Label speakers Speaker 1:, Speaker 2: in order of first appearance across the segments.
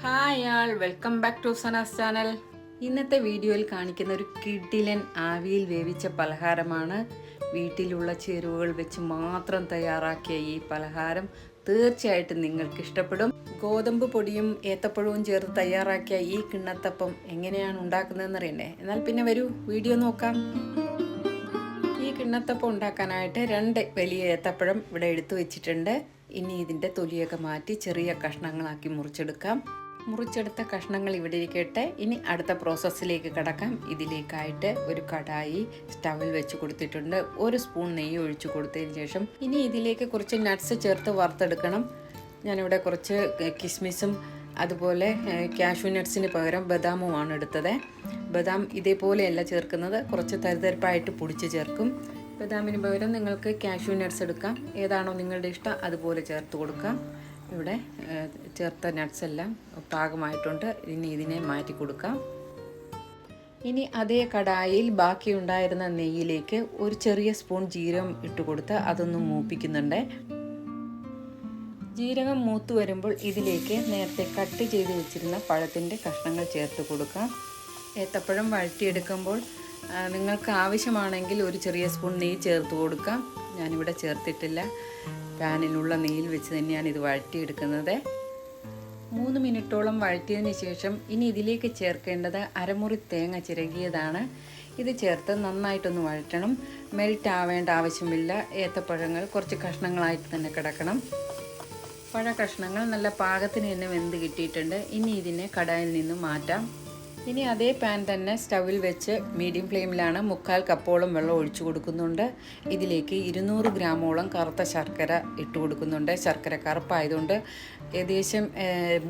Speaker 1: Hi all welcome back to Sana's channel. ഇന്നത്തെ വീഡിയോയിൽ കാണിക്കുന്ന ഒരു കിഡിലൻ ആവിയിൽ വേവിച്ച പലഹാരമാണ്. വീട്ടിലുള്ള ചേരുവകൾ വെച്ച് മാത്രം തയ്യാറാക്കിയ ഈ പലഹാരം തീർച്ചയായിട്ടും നിങ്ങൾക്ക് ഇഷ്ടപ്പെടും. ഗോതമ്പ് പൊടിയും ഏത്തപ്പഴവും ചേർത്ത് തയ്യാറാക്കിയ ഈ കിണ്ണത്തപ്പം എങ്ങനെയാണ് ഉണ്ടാക്കുന്നതെന്ന് അറിയണ്ടേ? എന്നാൽ പിന്നെ വരൂ വീഡിയോ നോക്കാം. ഈ കിണ്ണത്തപ്പം ഉണ്ടാക്കാനായിട്ട് രണ്ട് വലിയ ഏത്തപ്പഴം ഇവിടെ എടുത്തു വെച്ചിട്ടുണ്ട്. ഇനി ഇതിന്റെ തൊലിയൊക്കെ മാറ്റി ചെറിയ കഷ്ണങ്ങളാക്കി മുറിച്ചെടുക്കാം. മുറിച്ചെടുത്ത കഷ്ണങ്ങൾ ഇവിടെ ഇരിക്കട്ടെ. ഇനി അടുത്ത പ്രോസസ്സിലേക്ക് കടക്കാം. ഇതിലേക്കായിട്ട് ഒരു കടായി സ്റ്റവിൽ വെച്ച് കൊടുത്തിട്ടുണ്ട്. ഒരു സ്പൂൺ നെയ്യ് ഒഴിച്ചു കൊടുത്തതിന് ശേഷം ഇനി ഇതിലേക്ക് കുറച്ച് നട്ട്സ് ചേർത്ത് വറുത്തെടുക്കണം. ഞാനിവിടെ കുറച്ച് കിസ്മിസും അതുപോലെ കാഷ്യൂ നട്ട്സിന് പകരം ബദാമുമാണ് എടുത്തത്. ബദാം ഇതേപോലെയല്ല ചേർക്കുന്നത്. കുറച്ച് തരിതരിപ്പായിട്ട് പൊടിച്ച് ചേർക്കും. ബദാമിന് പകരം നിങ്ങൾക്ക് കാഷ്യൂ നട്ട്സ് എടുക്കാം. ഏതാണോ നിങ്ങളുടെ ഇഷ്ടം അതുപോലെ ചേർത്ത് കൊടുക്കാം. ഇവിടെ ചേർത്ത നട്ട്സ് എല്ലാം പാകമായിട്ടുണ്ട്. ഇനി ഇതിനെ മാറ്റി കൊടുക്കാം. ഇനി അതേ കടായിൽ ബാക്കിയുണ്ടായിരുന്ന നെയ്യിലേക്ക് ഒരു ചെറിയ സ്പൂൺ ജീരകം ഇട്ട് കൊടുത്ത് അതൊന്ന് മൂപ്പിക്കുന്നുണ്ട്. ജീരകം മൂത്ത് വരുമ്പോൾ ഇതിലേക്ക് നേരത്തെ കട്ട് ചെയ്ത് വെച്ചിരുന്ന പഴത്തിന്റെ കഷ്ണങ്ങൾ ചേർത്ത് കൊടുക്കാം. ഏത്തപ്പഴം വഴറ്റിയെടുക്കുമ്പോൾ നിങ്ങൾക്ക് ആവശ്യമാണെങ്കിൽ ഒരു ചെറിയ സ്പൂൺ നെയ്യ് ചേർത്ത് കൊടുക്കാം. ഞാനിവിടെ ചേർത്തിട്ടില്ല. പാനിലുള്ള നെയ്യിൽ വെച്ച് തന്നെയാണ് ഇത് വഴറ്റിയെടുക്കുന്നത്. മൂന്ന് മിനിറ്റോളം വഴറ്റിയതിന് ശേഷം ഇനി ഇതിലേക്ക് ചേർക്കേണ്ടത് അരമുറി തേങ്ങ ചിരകിയതാണ്. ഇത് ചേർത്ത് നന്നായിട്ടൊന്ന് വഴറ്റണം. മെൽറ്റ് ആവേണ്ട ആവശ്യമില്ല. ഏത്തപ്പഴങ്ങൾ കുറച്ച് കഷ്ണങ്ങളായിട്ട് തന്നെ കിടക്കണം. പഴ കഷ്ണങ്ങൾ നല്ല പാകത്തിന് തന്നെ വെന്ത് കിട്ടിയിട്ടുണ്ട്. ഇനി ഇതിനെ കടായിൽ നിന്ന് മാറ്റാം. ഇനി അതേ പാൻ തന്നെ സ്റ്റവിൽ വെച്ച് മീഡിയം ഫ്ലെയിമിലാണ് മുക്കാൽ കപ്പോളം വെള്ളം ഒഴിച്ചു കൊടുക്കുന്നുണ്ട്. ഇതിലേക്ക് ഇരുന്നൂറ് ഗ്രാമോളം കറുത്ത ശർക്കര ഇട്ട് കൊടുക്കുന്നുണ്ട്. ശർക്കര കറുപ്പായതുകൊണ്ട് ഏകദേശം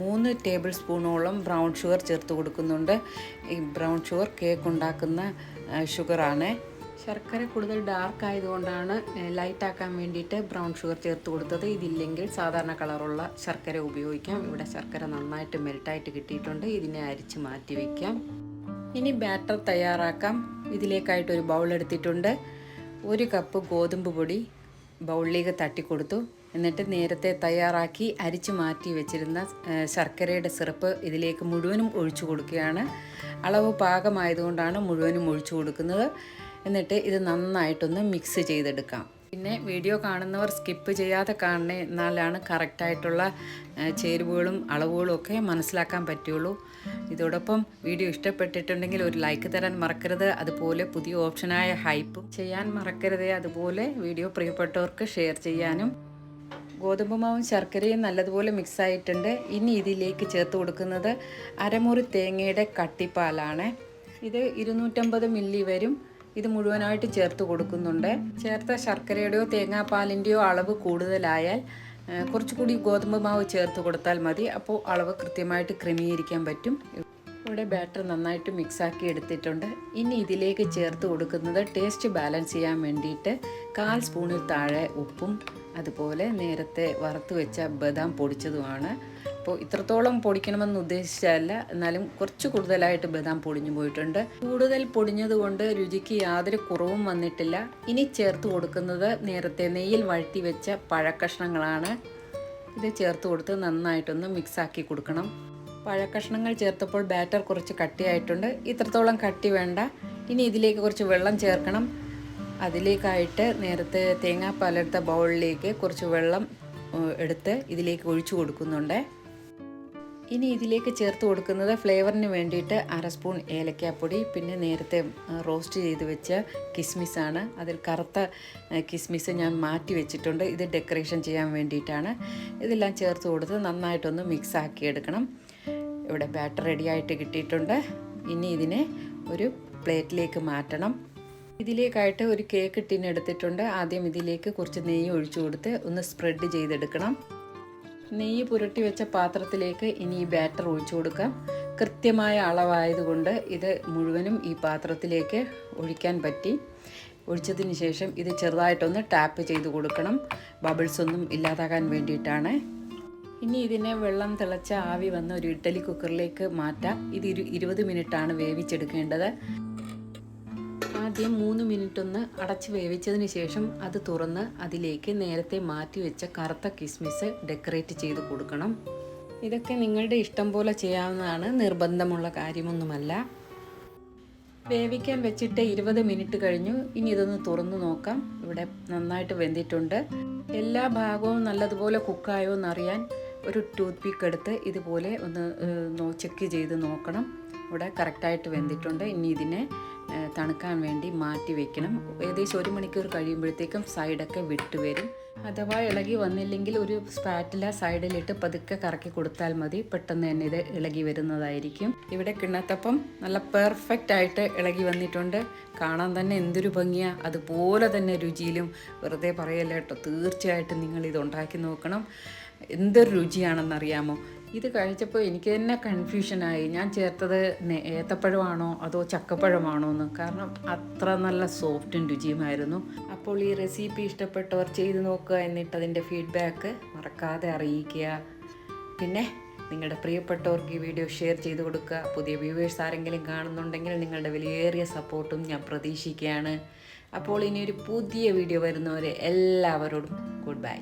Speaker 1: മൂന്ന് ടേബിൾ സ്പൂണോളം ബ്രൗൺ ഷുഗർ ചേർത്ത് കൊടുക്കുന്നുണ്ട്. ഈ ബ്രൗൺ ഷുഗർ കേക്ക് ഉണ്ടാക്കുന്ന ഷുഗറാണ് ശർക്കര കൂടുതൽ ഡാർക്ക് ആയതുകൊണ്ടാണ് ലൈറ്റ് ആക്കാൻ വേണ്ടിയിട്ട് ബ്രൗൺ ഷുഗർ ചേർത്ത് കൊടുത്തത്. ഇതില്ലെങ്കിൽ സാധാരണ കളറുള്ള ശർക്കര ഉപയോഗിക്കാം. ഇവിടെ ശർക്കര നന്നായിട്ട് മെൽട്ടായിട്ട് കിട്ടിയിട്ടുണ്ട്. ഇതിനെ അരിച്ച് മാറ്റി വയ്ക്കാം ഇനി ബാറ്റർ തയ്യാറാക്കാം. ഇതിലേക്കായിട്ട് ഒരു ബൗൾ എടുത്തിട്ടുണ്ട്. ഒരു കപ്പ് ഗോതമ്പ് പൊടി ബൗളിലേക്ക് തട്ടിക്കൊടുത്തു എന്നിട്ട് നേരത്തെ തയ്യാറാക്കി അരിച്ച് മാറ്റി വെച്ചിരുന്ന ശർക്കരയുടെ സിറപ്പ് ഇതിലേക്ക് മുഴുവനും ഒഴിച്ചു കൊടുക്കുകയാണ്. അളവ് പാകമായതുകൊണ്ടാണ് മുഴുവനും ഒഴിച്ചു കൊടുക്കുന്നത്. എന്നിട്ട് ഇത് നന്നായിട്ടൊന്ന് മിക്സ് ചെയ്തെടുക്കാം. പിന്നെ വീഡിയോ കാണുന്നവർ സ്കിപ്പ് ചെയ്യാതെ കാണണേ എന്നാലാണ് കറക്റ്റായിട്ടുള്ള ചേരുവകളും അളവുകളും ഒക്കെ മനസ്സിലാക്കാൻ പറ്റുള്ളൂ. ഇതോടൊപ്പം വീഡിയോ ഇഷ്ടപ്പെട്ടിട്ടുണ്ടെങ്കിൽ ഒരു ലൈക്ക് തരാൻ മറക്കരുത്. അതുപോലെ പുതിയ ഓപ്ഷനായ ഹൈപ്പ് ചെയ്യാൻ മറക്കരുത്. അതുപോലെ വീഡിയോ പ്രിയപ്പെട്ടവർക്ക് ഷെയർ ചെയ്യാനും. ഗോതമ്പ് മാവും ശർക്കരയും നല്ലതുപോലെ മിക്സ് ആയിട്ടുണ്ട്. ഇനി ഇതിലേക്ക് ചേർത്ത് കൊടുക്കുന്നത് അരമുറി തേങ്ങയുടെ കട്ടിപ്പാലാണ്. ഇത് ഇരുന്നൂറ്റമ്പത് മില്ലി വരും. ഇത് മുഴുവനായിട്ട് ചേർത്ത് കൊടുക്കുന്നുണ്ട്. ചേർത്ത ശർക്കരയുടെയോ തേങ്ങാപ്പാലിന്റെയോ അളവ് കൂടുതലായാൽ കുറച്ചുകൂടി ഗോതമ്പ് മാവ് ചേർത്ത് കൊടുത്താൽ മതി. അപ്പോൾ അളവ് കൃത്യമായിട്ട് ക്രമീകരിക്കാൻ പറ്റും. ഇവിടെ ബാറ്റർ നന്നായിട്ട് മിക്സാക്കി എടുത്തിട്ടുണ്ട്. ഇനി ഇതിലേക്ക് ചേർത്ത് കൊടുക്കുന്നത് ടേസ്റ്റ് ബാലൻസ് ചെയ്യാൻ വേണ്ടിയിട്ട് കാൽ സ്പൂണിൽ താഴെ ഉപ്പും അതുപോലെ നേരത്തെ വറുത്ത് വെച്ച ബദാം പൊടിച്ചതുമാണ്. അപ്പോൾ ഇത്രത്തോളം പൊടിക്കണമെന്ന് ഉദ്ദേശിച്ചതല്ല എന്നാലും കുറച്ച് കൂടുതലായിട്ട് ബദാം പൊടിഞ്ഞു പോയിട്ടുണ്ട്. കൂടുതൽ പൊടിഞ്ഞത് കൊണ്ട് രുചിക്ക് യാതൊരു കുറവും വന്നിട്ടില്ല. ഇനി ചേർത്ത് കൊടുക്കുന്നത് നേരത്തെ നെയ്യിൽ വഴറ്റി വെച്ച പഴക്കഷ്ണങ്ങളാണ്. ഇത് ചേർത്ത് കൊടുത്ത് നന്നായിട്ടൊന്ന് മിക്സാക്കി കൊടുക്കണം. പഴക്കഷ്ണങ്ങൾ ചേർത്തപ്പോൾ ബാറ്റർ കുറച്ച് കട്ടിയായിട്ടുണ്ട്. ഇത്രത്തോളം കട്ടി വേണ്ട. ഇനി ഇതിലേക്ക് കുറച്ച് വെള്ളം ചേർക്കണം. അതിലേക്കായിട്ട് നേരത്തെ തേങ്ങാപ്പാലെടുത്ത ബൗളിലേക്ക് കുറച്ച് വെള്ളം എടുത്ത് ഇതിലേക്ക് ഒഴിച്ചു കൊടുക്കുന്നുണ്ട്. ഇനി ഇതിലേക്ക് ചേർത്ത് കൊടുക്കുന്നത് ഫ്ലേവറിന് വേണ്ടിയിട്ട് അര സ്പൂൺ ഏലക്കാപ്പൊടി പിന്നെ നേരത്തെ റോസ്റ്റ് ചെയ്ത് വെച്ച കിസ്മിസാണ്. അതിൽ കറുത്ത കിസ്മിസ് ഞാൻ മാറ്റി വെച്ചിട്ടുണ്ട്. ഇത് ഡെക്കറേഷൻ ചെയ്യാൻ വേണ്ടിയിട്ടാണ്. ഇതെല്ലാം ചേർത്ത് കൊടുത്ത് നന്നായിട്ടൊന്ന് മിക്സ് ആക്കി എടുക്കണം. ഇവിടെ ബാറ്റർ റെഡിയായിട്ട് കിട്ടിയിട്ടുണ്ട്. ഇനി ഇതിനെ ഒരു പ്ലേറ്റിലേക്ക് മാറ്റണം. ഇതിലേക്കായിട്ട് ഒരു കേക്ക് ടിൻ എടുത്തിട്ടുണ്ട്. ആദ്യം ഇതിലേക്ക് കുറച്ച് നെയ്യ് ഒഴിച്ചു കൊടുത്ത് ഒന്ന് സ്പ്രെഡ് ചെയ്തെടുക്കണം. നെയ്യ് പുരട്ടി വെച്ച പാത്രത്തിലേക്ക് ഇനി ഈ ബാറ്റർ ഒഴിച്ചു കൊടുക്കാം. കൃത്യമായ അളവായതുകൊണ്ട് ഇത് മുഴുവനും ഈ പാത്രത്തിലേക്ക് ഒഴിക്കാൻ പറ്റി. ഒഴിച്ചതിന് ശേഷം ഇത് ചെറുതായിട്ടൊന്ന് ടാപ്പ് ചെയ്ത് കൊടുക്കണം. ബബിൾസ് ഒന്നും ഇല്ലാതാകാൻ വേണ്ടിയിട്ടാണ്. ഇനി ഇതിനെ വെള്ളം തിളച്ച ആവി വന്ന ഒരു ഇഡ്ഡലി കുക്കറിലേക്ക് മാറ്റാം. ഇത് ഇരു ഇരുപത് മിനിറ്റാണ് വേവിച്ചെടുക്കേണ്ടത്. ആദ്യം മൂന്ന് മിനിറ്റ് ഒന്ന് അടച്ച് വേവിച്ചതിന് ശേഷം അത് തുറന്ന് അതിലേക്ക് നേരത്തെ മാറ്റി വെച്ച കറുത്ത കിസ്മിസ് ഡെക്കറേറ്റ് ചെയ്ത് കൊടുക്കണം. ഇതൊക്കെ നിങ്ങളുടെ ഇഷ്ടം പോലെ ചെയ്യാവുന്നതാണ്. നിർബന്ധമുള്ള കാര്യമൊന്നുമല്ല. വേവിക്കാൻ വെച്ചിട്ട് ഇരുപത് മിനിറ്റ് കഴിഞ്ഞു. ഇനി ഇതൊന്ന് തുറന്നു നോക്കാം. ഇവിടെ നന്നായിട്ട് വെന്തിട്ടുണ്ട്. എല്ലാ ഭാഗവും നല്ലതുപോലെ കുക്കായോ എന്നറിയാൻ ഒരു ടൂത്ത് പീക്ക് എടുത്ത് ഇതുപോലെ ഒന്ന് ചെക്ക് ചെയ്ത് നോക്കണം. ഇവിടെ കറക്റ്റായിട്ട് വെന്തിട്ടുണ്ട്. ഇനി ഇതിനെ തണുക്കാൻ വേണ്ടി മാറ്റി വെക്കണം. ഏകദേശം ഒരു മണിക്കൂർ കഴിയുമ്പോഴത്തേക്കും സൈഡൊക്കെ വിട്ട് വരും. അഥവാ ഇളകി വന്നില്ലെങ്കിൽ ഒരു സ്പാറ്റില സൈഡിലിട്ട് പതുക്കെ കറക്കി കൊടുത്താൽ മതി. പെട്ടെന്ന് തന്നെ ഇത് ഇളകി വരുന്നതായിരിക്കും. ഇവിടെ കിണ്ണത്തപ്പം നല്ല പെർഫെക്റ്റ് ആയിട്ട് ഇളകി വന്നിട്ടുണ്ട്. കാണാൻ തന്നെ എന്തൊരു ഭംഗിയാ. അതുപോലെ തന്നെ രുചിയിലും വെറുതെ പറയല്ലേട്ടോ തീർച്ചയായിട്ടും നിങ്ങൾ ഇത് ഉണ്ടാക്കി നോക്കണം. എന്തൊരു രുചിയാണെന്നറിയാമോ? ഇത് കഴിച്ചപ്പോൾ എനിക്ക് തന്നെ കൺഫ്യൂഷനായി ഞാൻ ചേർത്തത് ഏത്തപ്പഴമാണോ അതോ ചക്കപ്പഴമാണോ എന്ന്. കാരണം അത്ര നല്ല സോഫ്റ്റും രുചിയുമായിരുന്നു. അപ്പോൾ ഈ റെസിപ്പി ഇഷ്ടപ്പെട്ടവർ ചെയ്തു നോക്കുക എന്നിട്ട് അതിന്റെ ഫീഡ്ബാക്ക് മറക്കാതെ അറിയിക്കുക. പിന്നെ നിങ്ങളുടെ പ്രിയപ്പെട്ടവർക്ക് ഈ വീഡിയോ ഷെയർ ചെയ്ത് കൊടുക്കുക. പുതിയ വ്യൂവേഴ്സ് ആരെങ്കിലും കാണുന്നുണ്ടെങ്കിൽ നിങ്ങളുടെ വിലയേറിയ സപ്പോർട്ടും ഞാൻ പ്രതീക്ഷിക്കുകയാണ്. അപ്പോൾ ഇനി ഒരു പുതിയ വീഡിയോ വരുന്നവരെ എല്ലാവരോടും ഗുഡ് ബൈ